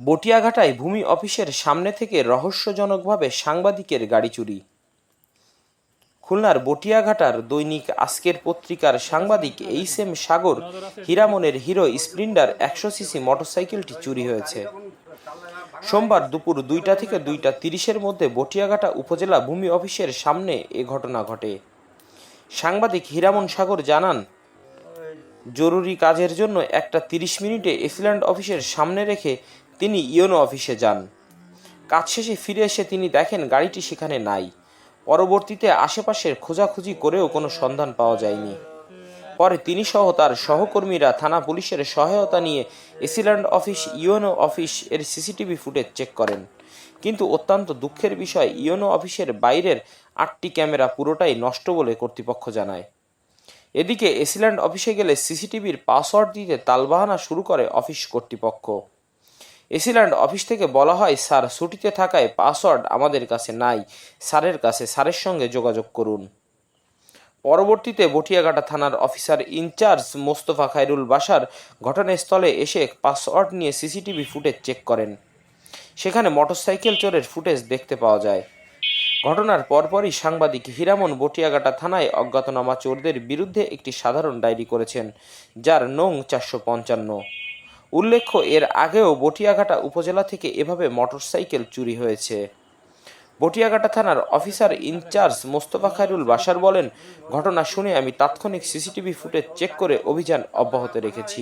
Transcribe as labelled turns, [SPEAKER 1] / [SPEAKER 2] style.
[SPEAKER 1] বটিয়াঘাটায় ভূমি অফিসের সামনে থেকে রহস্যজনকভাবে সাংবাদিকের গাড়ি চুরি। খুলনার বটিয়াঘাটার দৈনিক আজকের পত্রিকার সাংবাদিক এইচ এম সাগর হীরামনের হিরো স্প্লেন্ডার একশো সিসি মোটরসাইকেলটি চুরি হয়েছে। সোমবার দুপুর দুইটা থেকে দুইটা তিরিশের মধ্যে বটিয়াঘাটা উপজেলা ভূমি অফিসের সামনে এ ঘটনা ঘটে। সাংবাদিক হীরামন সাগর জানান, জরুরি কাজের জন্য একটা তিরিশ মিনিটে এসিল্যান্ড অফিসের সামনে রেখে তিনি ইয়োনো অফিসে যান। কাজ শেষে ফিরে এসে তিনি দেখেন গাড়িটি সেখানে নাই। পরবর্তীতে আশেপাশের খোঁজাখুঁজি করেও কোনো সন্ধান পাওয়া যায়নি। পরে তিনি সহ তার সহকর্মীরা থানা পুলিশের সহায়তা নিয়ে AC land office UNO office এর সিসিটিভি ফুটেজ চেক করেন। কিন্তু অত্যন্ত দুঃখের বিষয় ইয়োনো অফিসের বাইরের আটটি ক্যামেরা পুরোটাই নষ্ট বলে কর্তৃপক্ষ জানায়। এদিকে এসিল্যান্ড অফিসে গেলে সিসিটিভির পাসওয়ার্ড দিতে তালবাহানা শুরু করে অফিস কর্তৃপক্ষ। এসিল্যান্ড অফিস থেকে বলা হয়, স্যার, ছুটিতে থাকায় পাসওয়ার্ড আমাদের কাছে নাই। স্যারের কাছে স্যারের সঙ্গে যোগাযোগ করুন। পরবর্তীতে বটিয়াঘাটা থানার অফিসার ইনচার্জ মোস্তফা খায়রুল বাসার ঘটনাস্থলে এসে পাসওয়ার্ড নিয়ে সিসিটিভি ফুটেজ চেক করেন। সেখানে মোটরসাইকেল চোরের ফুটেজ দেখতে পাওয়া যায়। ঘটনার পরপরই সাংবাদিক হিরামন বটিয়াঘাটা থানায় অজ্ঞাতনামা চোরদের বিরুদ্ধে একটি সাধারণ ডায়েরি করেছেন, যার নং চারশো পঞ্চান্ন। উল্লেখ্য, এর আগেও বটিয়াঘাটা উপজেলা থেকে এভাবে মোটরসাইকেল চুরি হয়েছে। বটিয়াঘাটা থানার অফিসার ইনচার্জ মোস্তফা খায়রুল বাসার বলেন, ঘটনা শুনে আমি তাৎক্ষণিক সিসিটিভি ফুটেজ চেক করে অভিযান অব্যাহত রেখেছি।